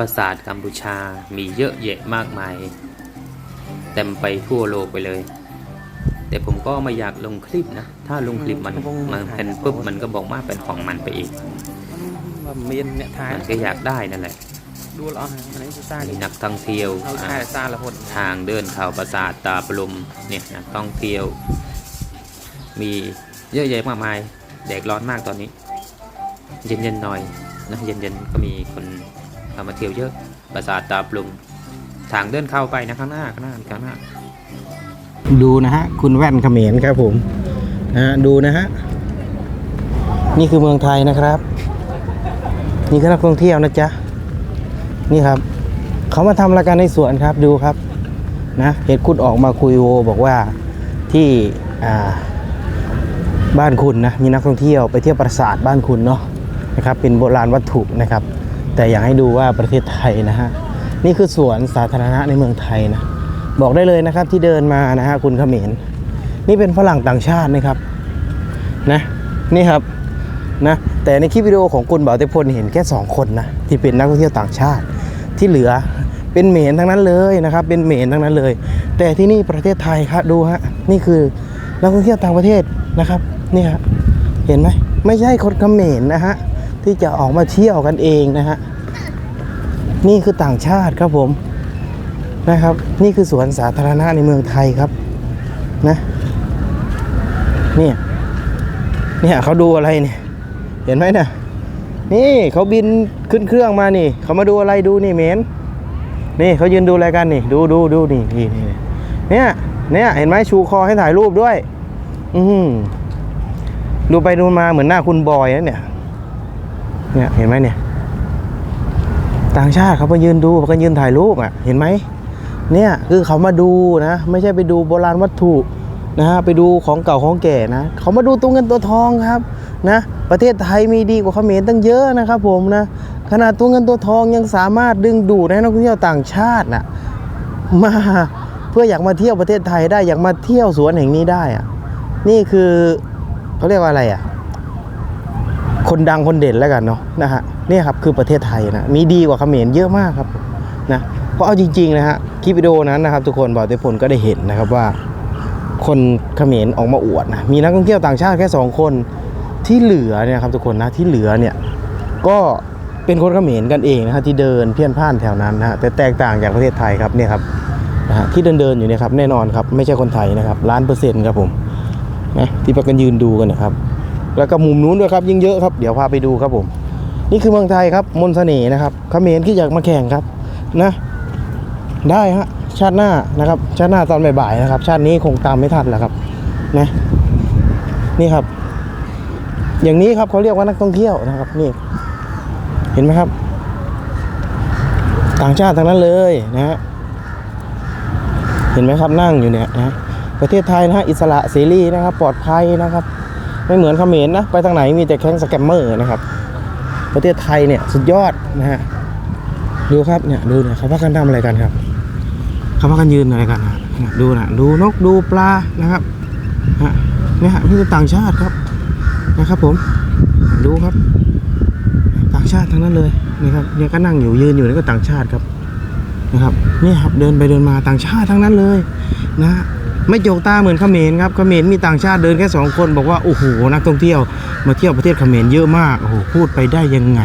ปราสาทกัมพูชามีเยอะแยะมากมายเต็มไปทั่วโลกไปเลย แต่ผมก็ไม่อยากลงคลิปนะ ถ้าลงคลิปมันมันเป็นปุ๊บมันก็บอกว่าเป็นของมันไปอีกมันเมียนเนี่ยท้ายมันก็อยากได้นั่นแหละดูแล้วฮะอันนี้จะสร้างมีนักท่องเที่ยวเอาอ่าท้ายสร้างละพดทางเดินเขาปราสาทตาปลุมเนี่ยนักท่องเที่ยว มีเยอะแยะมากมายแดดร้อนมากตอนนี้ เย็นๆหน่อยนะเย็นๆก็มีคน เข้ามาเที่ยวเยอะปราสาทตาปลุมทางเดินเข้าไปนะข้างหน้าข้างหน้าข้างหน้า ดูนะฮะ คุณแว่นเขมรครับผมนะฮะดูนะฮะ นี่คือเมืองไทยนะครับ นี่คือนักท่องเที่ยวนะจ๊ะ นี่ครับ เขามาทำรายการในสวนครับดูครับ นะเห็นคุณออกมาคุยโวบอกว่าที่อ่าบ้านคุณนะมีนักท่องเที่ยวไปเที่ยวปราสาทบ้านคุณเนาะนะครับเป็นโบราณวัตถุนะครับ แต่อยากให้ดูว่าประเทศไทยนะฮะนี่คือสวนสาธารณะในเมืองไทยนะบอกได้เลยนะครับที่เดินมานะฮะคุณเขมรนี่เป็นฝรั่งต่างชาตินะครับนะนี่ครับนะแต่ในคลิปวิดีโอของคุณบ่าวเตพลเห็นแค่สองคนนะที่เป็นนักท่องเที่ยวต่างชาติที่เหลือเป็นเหมนทั้งนั้นเลยนะครับ เป็นเหมนทั้งนั้นเลย แต่ที่นี่ประเทศไทยครับดูฮะนี่คือนักท่องเที่ยวต่างประเทศนะครับนี่ฮะเห็นไหมไม่ใช่คนเขมรนะฮะที่จะออกมาเที่ยวกันเองนะฮะ นี่คือต่างชาติครับผมนะครับ นี่คือสวนสาธารณะในเมืองไทยครับนะนี่เนี่ยเขาดูอะไรเนี่ยเห็นไหมเนี่ยนี่เขาบินขึ้นเครื่องมานี่เขามาดูอะไรดูนี่เหมนนี่เขายืนดูอะไรกันนี่ ดูดูดูนี่นี่นี่เนี่ยเนี่ยเห็นไหมชูคอให้ถ่ายรูปด้วย อือดูไปดูมาเหมือนหน้าคุณบอยนะเนี่ยเนี่ยเห็นไหมเนี่ย ต่างชาติเขามายืนดูเขาก็ยืนถ่ายรูปอะเห็นไหมเนี่ยคือเขามาดูนะไม่ใช่ไปดูโบราณวัตถุนะฮะไปดูของเก่าของแก่นะเขามาดูตัวเงินตัวทองครับนะประเทศไทยมีดีกว่าเขมรตั้งเยอะนะครับผมนะขนาดตัวเงินตัวทองยังสามารถดึงดูดให้นักท่องเที่ยวต่างชาตินะมาเพื่ออยากมาเที่ยวประเทศไทยได้อยากมาเที่ยวสวนแห่งนี้ได้อะนี่คือเขาเรียกว่าอะไรอะคนดังคนเด่นแล้วกันเนาะนะฮะ นี่ครับคือประเทศไทยนะมีดีกว่าเขมรเยอะมากครับนะเพราะเอาจริงๆนะฮะคลิปวิดีโอนั้นนะครับ ทุกคนบอกเตพลก็ได้เห็นนะครับว่า คนเขมรออกมาอวดนะมีนักท่องเที่ยวต่างชาติแค่สองคนที่เหลือเนี่ยครับทุกคนนะที่เหลือเนี่ยก็เป็นคนเขมรกันเองนะฮะที่เดินเพี้ยนพ่านแถวนั้นนะฮะแต่แตกต่างจากประเทศไทยครับเนี่ยครับนะฮะที่เดินเดินอยู่เนี่ยครับแน่นอนครับไม่ใช่คนไทยนะครับล้านเปอร์เซ็นต์ครับผมนะที่ประกันยืนดูกันนะครับแล้วก็มุมนู้นด้วยครับยิ่งเยอะครับเดี๋ยวพาไปดูครับผม นี่คือเมืองไทยครับ มนต์เสน่ห์นะครับเขมรที่อยากมาแข่งครับนะ ได้ฮะชาติหน้านะครับ ชาติหน้าตอนบ่ายๆนะครับ ชาตินี้คงตามไม่ทันแล้วครับนะนี่ครับ อย่างนี้ครับเขาเรียกว่านักท่องเที่ยวนะครับนี่ เห็นไหมครับ ต่างชาติทั้งนั้นเลยนะฮะเห็นไหมครับนั่งอยู่เนี่ยนะประเทศไทยนะฮะอิสระเสรีนะครับ ปลอดภัยนะครับ ไม่เหมือนเขมรนะ ไปทางไหนมีแต่แข้งสแกมเมอร์นะครับ ประเทศไทยเนี่ยสุดยอดนะฮะดูครับเนี่ยดูเนี่ยเขาพากันทำอะไรกันครับเขาพากันยืนอะไรกันฮะดูนะดูนกดูปลานะครับฮะเนี่ยฮะนี่คือต่างชาติครับนะครับผมดูครับ ต่างชาติทั้งนั้นเลยนะครับเนี่ยก็นั่งอยู่ยืนอยู่นี่ก็ต่างชาติครับนะครับนี่ครับเดินไปเดินมาต่างชาติทั้งนั้นเลยนะ ไม่โจกตาเหมือนเขมรครับเขมรมีต่างชาติเดินแค่สองคนบอกว่าโอ้โหนักท่องเที่ยวมาเที่ยวประเทศเขมรเยอะมากโอ้โหพูดไปได้ยังไง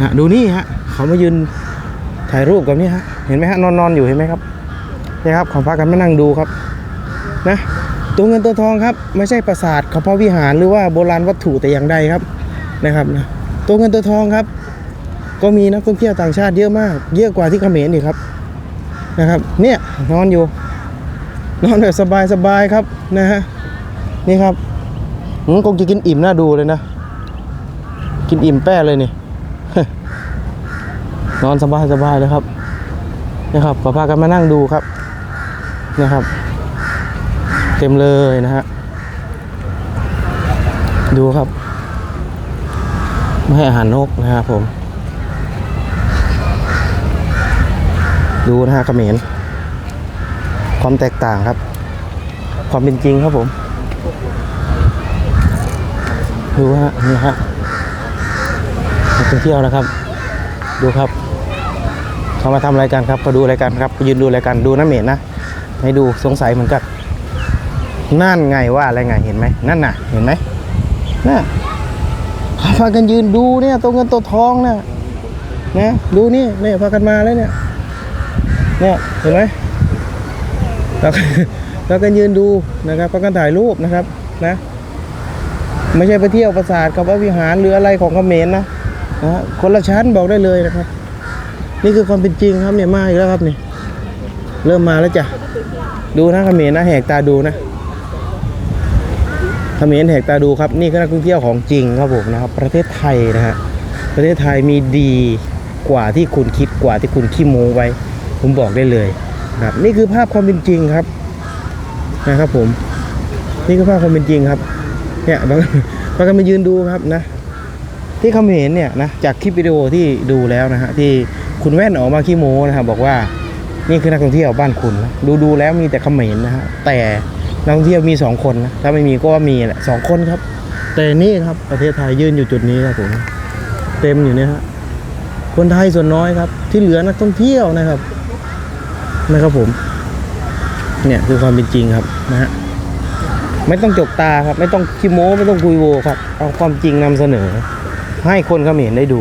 นะดูนี่ฮะเขามายืนถ่ายรูปกับนี่ฮะเห็นไหมฮะนอนนอนอยู่เห็นไหมครับนี่ครับเขาพากันมานั่งดูครับนะตัวเงินตัวทองครับ ไม่ใช่ปราสาทเขาพระวิหารหรือว่าโบราณวัตถุแต่อย่างใดครับนะครับนะตัวเงินตัวทองครับ ก็มีนักท่องเที่ยวต่างชาติเยอะมาก เยอะกว่าที่เขมรอีกครับนะครับ เนี่ยนอนอยู่ นอนแบบสบายๆครับนะฮะนี่ครับอืมคงจะกินอิ่มน่าดูเลยนะ กินอิ่มแป้เลยนี่ นอนสบายๆเลยครับนะครับก็พากันมานั่งดูครับนะครับ เต็มเลยนะฮะดูครับ ไม่ให้อาหารนกนะครับผม ดูนะฮะเขมร ความแตกต่างครับ ความเป็นจริงครับผมดูฮะนี่ฮะนักท่องเที่ยวนะครับ ดูครับ เขามาทำอะไรกันครับเขาดูอะไรกันครับยืนดูอะไรกันดูน้ำเหม็นนะให้ดูสงสัยเหมือนกันนั่นไงว่าอะไรไงเห็นไหมนั่นน่ะ เห็นไหมน่ะพากันยืนดูเนี่ยตัวเงินตัวทองเนี่ยนะดูนี่เนี่ยพากันมาแล้วเนี่ยเนี่ยเห็นไหม แล้วแล้วกันยืนดูนะครับพากันถ่ายรูปนะครับนะไม่ใช่ไปเที่ยวปราสาทกับวิหารหรืออะไรของเขมรนะนะคนละชั้นบอกได้เลยนะครับ นี่คือความเป็นจริงครับเนี่ยมาอีกแล้วครับนี่เริ่มมาแล้วจ้ะดูนะเขมรนะแหกตาดูนะเขมรแหกตาดูครับ นี่คือนักท่องเที่ยวของจริงครับผมนะครับ ประเทศไทยนะฮะประเทศไทยมีดีกว่าที่คุณคิดกว่าที่คุณขี้โม้ไว้ ผมบอกได้เลย ครับนี่คือภาพความเป็นจริงครับนะครับผม นี่คือภาพความเป็นจริงครับ เนี่ยบางบางกันมายืนดูครับนะ ที่เขาเห็นเนี่ยนะจากคลิปวิดีโอที่ดูแล้วนะฮะที่คุณแว่นออกมาขี้โม้นะครับบอกว่านี่คือนักท่องเที่ยวบ้านคุณนะดูดูแล้วมีแต่เขมรนะฮะแต่นักท่องเที่ยวมีสองคนนะถ้าไม่มีก็ว่ามีแหละสองคนครับ แต่นี่ครับประเทศไทยยืนอยู่จุดนี้ครับผมเต็มอยู่เนี่ยฮะคนไทยส่วนน้อยครับ ที่เหลือนักท่องเที่ยวนะครับ นะครับผม เนี่ยคือความเป็นจริงครับนะฮะไม่ต้องจกตาครับ ไม่ต้องคิโม้ไม่ต้องคุยโวครับ เอาความจริงนำเสนอ ให้คนเขมรได้ดู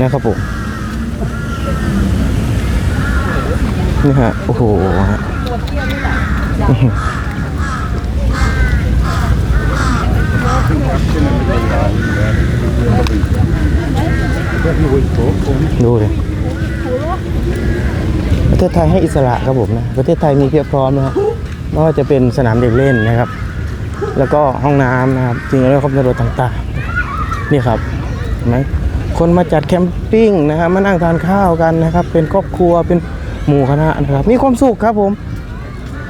นะครับผมนี่ฮะโอ้โหฮะดูเลย ประเทศไทยให้อิสระครับผมนะประเทศไทยมีเพียบพร้อมนะฮะไม่ว่าจะเป็นสนามเด็กเล่นนะครับ แล้วก็ห้องน้ำนะครับสิ่งอำนวความสะดวต่างๆนี่ครับเห็นไหมคนมาจัดแคมปิ้งนะครับมานั่งทานข้าวกันนะครับ เป็นครอบครัวเป็นหมู่คณะนะครับ มีความสุขครับผม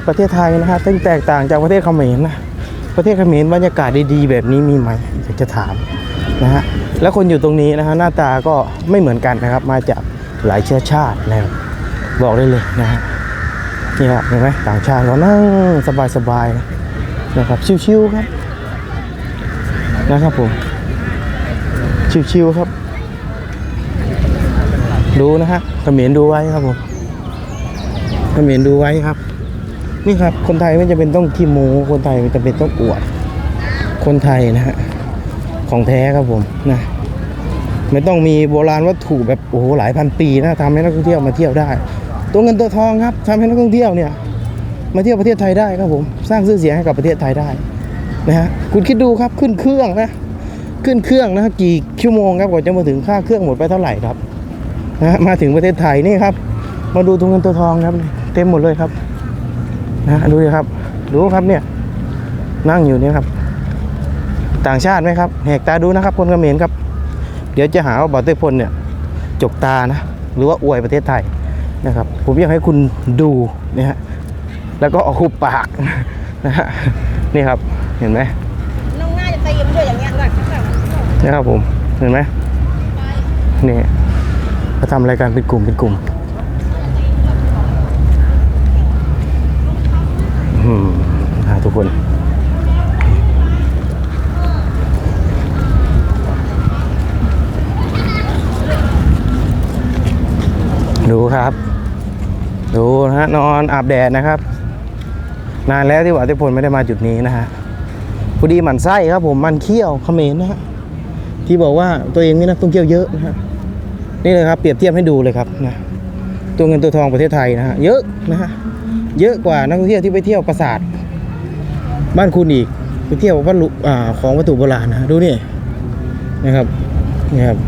ประเทศไทยนะครับซึ่งแตกต่างจากประเทศเขมรนะประเทศเขมรบรรยากาศดีๆ แบบนี้มีไหมอยากจะถามนะฮะแล้วคนอยู่ตรงนี้นะฮะหน้าตาก็ไม่เหมือนกันนะครับ มาจากหลายเชื้อชาตินะครับ บอกได้เลยนะฮะนี่ครับเห็นไหมต่างชาติเขานั่งสบายๆนะครับชิวๆครับนะครับผมชิวๆครับ ดูนะฮะเขมรดูไว้ครับผมเขมรดูไว้ครับ นี่ครับ คนไทยไม่จำเป็นต้องขี้โม้คนไทยไม่จำเป็นต้องอวด คนไทยนะฮะของแท้ครับผมนะไม่ต้องมีโบราณวัตถุแบบโอ้โหหลายพันปีนะทำให้นักท่องเที่ยวมาเที่ยวได้ ตัวเงินตัวทองครับทำให้นักท่องเที่ยวเนี่ยมาเที่ยวประเทศไทยได้ครับผมสร้างชื่อเสียงให้กับประเทศไทยได้นะฮะคุณคิดดูครับขึ้นเครื่องนะขึ้นเครื่องนะกี่ชั่วโมงครับกว่าจะมาถึงค่าเครื่องหมดไปเท่าไหร่ครับนะฮะมาถึงประเทศไทยนี่ครับ มาดูตัวเงินตัวทองครับ เต็มหมดเลยครับนะฮะดูดิครับดูครับเนี่ยนั่งอยู่เนี่ยครับ ต่างชาติไหมครับแหกตาดูนะครับ คนเขมรครับ เดี๋ยวจะหาว่าบอเต้พลเนี่ยจกตานะ หรือว่าอวยประเทศไทย นะครับ ผมอยากให้คุณดูนะฮะแล้วก็เอาคูปากนะฮะนี่ครับเห็นไหมน้องง่ายจะตีมันด้วยอย่างเงี้ยเลยนะครับผมเห็นไหมนี่เขาทำอะไรกันเป็นกลุ่มเป็นกลุ่มอืมอ่าทุกคนดูครับ ดูนะฮะนอนอาบแดดนะครับ นานแล้วที่ว่าเทพลไม่ได้มาจุดนี้นะฮะพอดีหมันไส้ครับผมมันเขี้ยวเขมรนะฮะที่บอกว่าตัวเองมีนักท่องเที่ยวเยอะนะฮะนี่เลยครับเปรียบเทียบให้ดูเลยครับนะตัวเงินตัวทองประเทศไทยนะฮะเยอะนะฮะเยอะกว่านักท่องเที่ยวที่ไปเที่ยวปราสาทบ้านคุณอีกไปเที่ยววัตถุอ่าของวัตถุโบราณนะฮะดูนี่นะครับนี่ครับ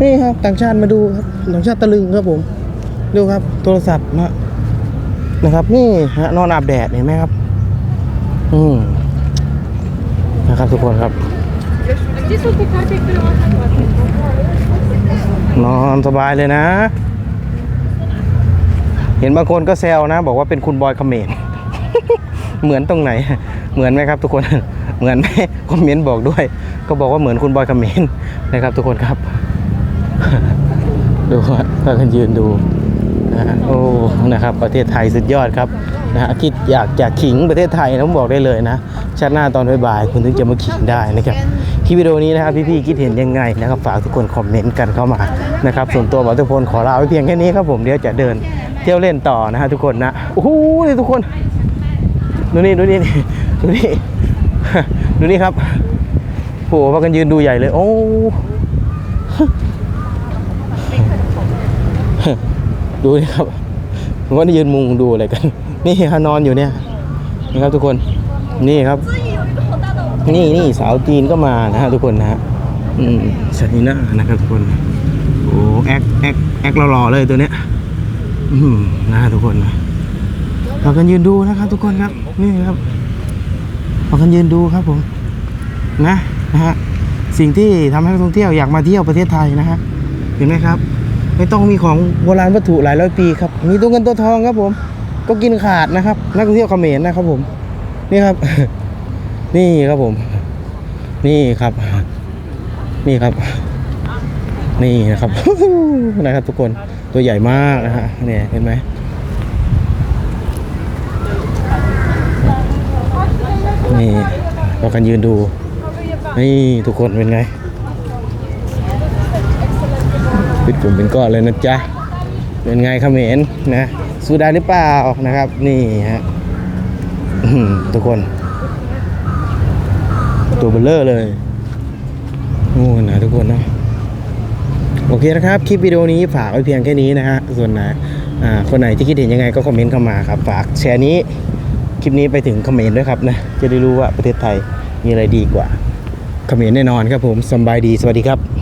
นี่ครับต่างชาติมาดูครับต่างชาติตะลึงครับผม ดูครับโทรศัพท์นะนะครับ นี่ฮะนอนอาบแดดเห็นไหมครับ อืมนะครับทุกคนครับ นอนสบายเลยนะ เห็นบางคนก็แซวนะ บอกว่าเป็นคุณบอยเขมรเหมือนตรงไหน เหมือนไหมครับทุกคนเหมือนไหมคอมเมนต์บอกด้วย ก็บอกว่าเหมือนคุณบอยเขมรนะครับ ทุกคนครับดูฮะพากันยืนดู นะฮะโอ้นะครับประเทศไทยสุดยอดครับนะฮะคิดอยากจะขิงประเทศไทยนะผมบอกได้เลยนะชาติหน้าตอนบ่ายๆคุณถึงจะมาขิงได้นะครับคลิปวิดีโอนี้นะครับพี่ๆคิดเห็นยังไงนะครับฝากทุกคนคอมเมนต์กันเข้ามานะครับส่วนตัวบอกทุกคนขอลาไว้เพียงแค่นี้ครับผมเดี๋ยวจะเดินเที่ยวเล่นต่อนะฮะทุกคนนะโอ้โหทุกคนดูนี่ดูนี่ดูนี่ดูนี่ครับโหพากันยืนดูใหญ่เลย โอ้ ดูนี่ครับผมว่านี่ยืนมุงดูอะไรกัน นี่ฮะนอนอยู่เนี่ยนะครับทุกคนนี่ครับ นี่นี่สาวจีนก็มานะฮะทุกคนนะฮะอืมชนีน่านะครับทุกคนโอ้แอคแอคแอคหล่อๆเลยตัวเนี้ยอืมนะฮะทุกคนนะเรากันยืนดูนะครับ ทุกคนครับนี่ครับเรากันยืนดูครับผมนะนะฮะสิ่งที่ทำให้นักท่องเที่ยวอยากมาเที่ยวประเทศไทยนะฮะเห็นไหมครับ ไม่ต้องมีของโบราณวัตถุหลายร้อยปีครับมีตัวเงินตัวทองครับผม ก็กินขาดนะครับ นักท่องเที่ยวเขมรนะครับผม นี่ครับ นี่ครับผม นี่ครับ นี่ครับ นี่นะครับนะครับ ทุกคนตัวใหญ่มากนะฮะเนี่ยเห็นไหมนี่เรากันยืนดู นี่ทุกคนเป็นไงเป็น กลุ่มเป็นก้อนเลยนะจ๊ะ เป็นไงเขมรนะสู้ได้หรือเปล่านะครับ นี่ฮะทุกคน ตัวเบลเลอร์เลยโอ้นะทุกคนเนาะโอเคนะครับ คลิปวิดีโอนี้ฝากไว้เพียงแค่นี้นะฮะ ส่วนไหนอ่าคนไหนที่คิดเห็นยังไงก็คอมเมนต์เข้ามาครับ ฝากแชร์นี้คลิปนี้ไปถึงเขมรด้วยครับนะ จะได้รู้ว่าประเทศไทยมีอะไรดีกว่าเขมรแน่นอนครับผมสบายดี สวัสดีครับ